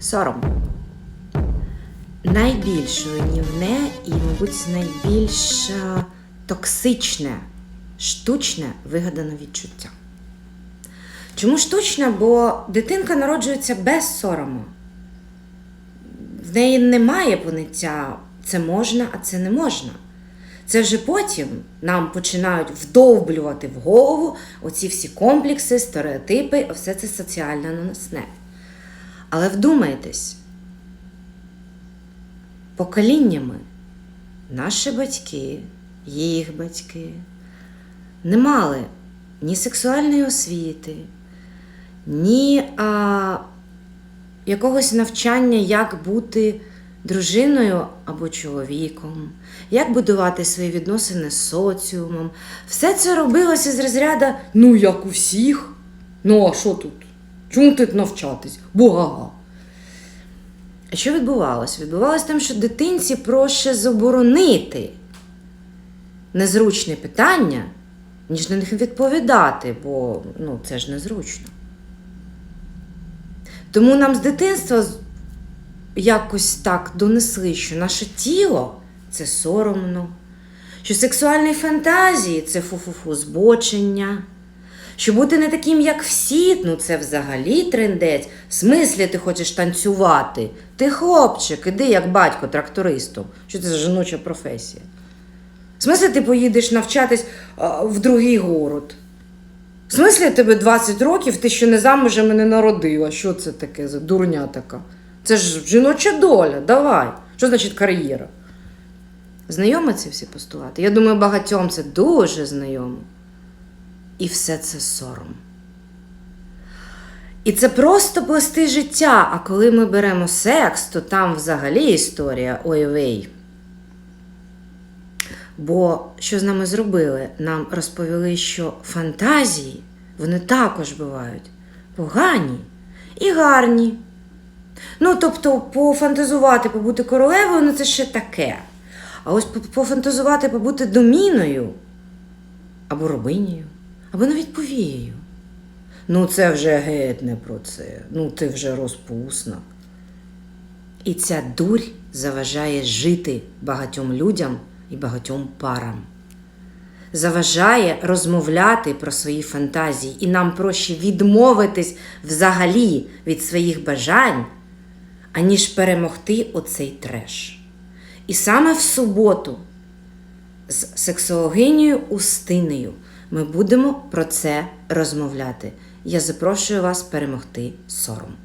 Сором. Найбільш руйнівне і, мабуть, найбільш е, токсичне, штучне вигадане відчуття. Чому штучне? Бо дитинка народжується без сорому. В неї немає поняття це можна, а це не можна. Це вже потім нам починають вдовблювати в голову оці всі комплекси, стереотипи, все це соціально наносне. Але вдумайтесь, поколіннями наші батьки, їх батьки не мали ні сексуальної освіти, ні а, якогось навчання, як бути дружиною або чоловіком, як будувати свої відносини з соціумом. Все це робилося з розряду ну, як у всіх. Ну, а що тут? Чому тут навчатись? Бугага. А що відбувалося? Відбувалося тим, що дитинці проще заборонити незручне питання, ніж на них відповідати, бо ну, це ж незручно. Тому нам з дитинства якось так донесли, що наше тіло це соромно, що сексуальні фантазії це фу-фу-фу збочення, що бути не таким, як всі, ну це взагалі трендець. В смислі ти хочеш танцювати? Ти хлопчик, іди як батько трактористом. Що це за жіноча професія? В смислі ти поїдеш навчатись а, в другий город? В смислі тебе 20 років, ти ще не замужем і не народила. Що це таке за дурня така? Це ж жіноча доля, давай. Що значить кар'єра? Знайомі ці всі постулати? Я думаю, багатьом це дуже знайомо. І все це сором. І це просто пласти життя. А коли ми беремо секс, то там взагалі історія ой-вей. Бо що з нами зробили? Нам розповіли, що фантазії вони також бувають погані і гарні. Ну, тобто, пофантазувати, побути королевою, ну це ще таке. А ось пофантазувати, побути доміною, або рабинею, або навіть повією. Ну, це вже геть не про це. Ну, ти вже розпусна. І ця дурь заважає жити багатьом людям і багатьом парам. Заважає розмовляти про свої фантазії, і нам проще відмовитись взагалі від своїх бажань, аніж перемогти оцей треш. І саме в суботу з сексологинею Устинею ми будемо про це розмовляти. Я запрошую вас перемогти сором.